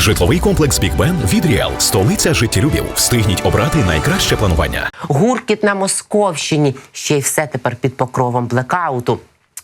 Житловий комплекс Бік Бен від Ріал. Столиця життєлюбів. Встигніть обрати найкраще планування. Гуркіт на Московщині. Ще й все тепер під покровом блекауту.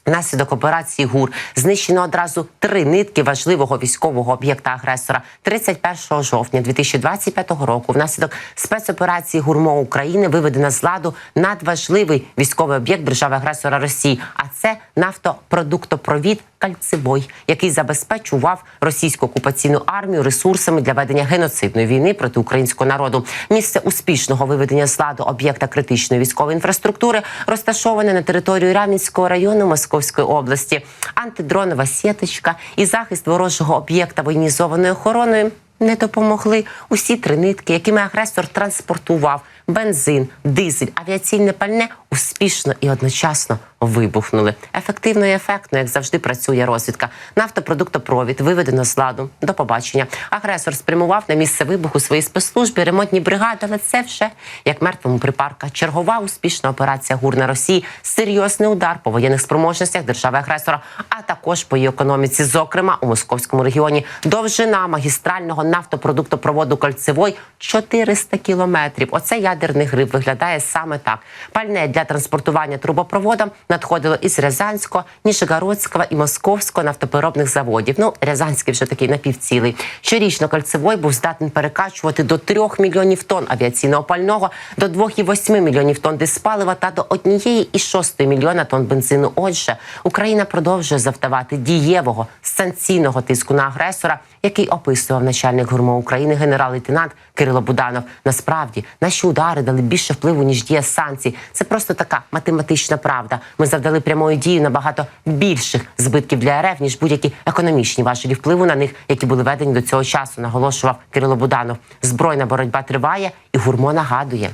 Внаслідок операції ГУР знищено одразу три нитки важливого військового об'єкта агресора 31 жовтня 2025 року. Внаслідок спецоперації ГУРМО України виведено з ладу надважливий військовий об'єкт держави-агресора Росії. А це нафтопродуктопровід Кальцибой, який забезпечував російську окупаційну армію ресурсами для ведення геноцидної війни проти українського народу. Місце успішного виведення з ладу об'єкта критичної військової інфраструктури розташоване на території Рамінського району Московської області. Антидронова сіточка і захист ворожого об'єкта воєнізованою охороною. Не допомогли усі три нитки, якими агресор транспортував бензин, дизель, авіаційне пальне успішно і одночасно вибухнули. Ефективно і ефектно, як завжди, працює розвідка. Нафтопродуктопровід виведено з ладу. До побачення. Агресор спрямував на місце вибуху свої спецслужби, ремонтні бригади, але це вже як мертвому припарка. Чергова успішна операція ГУР на Росії, серйозний удар по воєнних спроможностях держави-агресора, а також по її економіці, зокрема у московському регіоні. Довжина магістрального нафтопродуктопроводу кольцевой 400 кілометрів. Оце ядерний гриб виглядає саме так. Пальне для транспортування трубопроводом надходило із Рязанського, Ніжегородського і Московського нафтопереробних заводів. Ну, Рязанський вже такий напівцілий. Щорічно кольцевой був здатний перекачувати до 3 мільйонів тонн авіаційного пального, до 2,8 мільйонів тонн диспалива та до 1,6 мільйона тонн бензину. Отже, Україна продовжує завдавати дієвого санкційного тиску на агресора, який описував начальник гурмо України генерал-лейтенант Кирило Буданов. Насправді наші удари дали більше впливу ніж дія санкцій. Це просто така математична правда. Ми завдали прямою дією набагато більших збитків для РФ ніж будь-які економічні важелі впливу на них, які були ведені до цього часу. Наголошував Кирило Буданов. Збройна боротьба триває, і гурмо нагадує.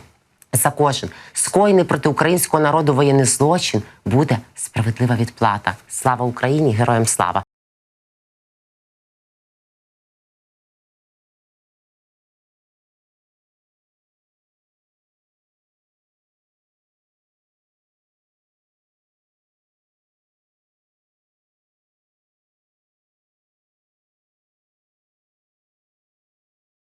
За кожен скоєний проти українського народу воєнний злочин буде справедлива відплата. Слава Україні! Героям слава!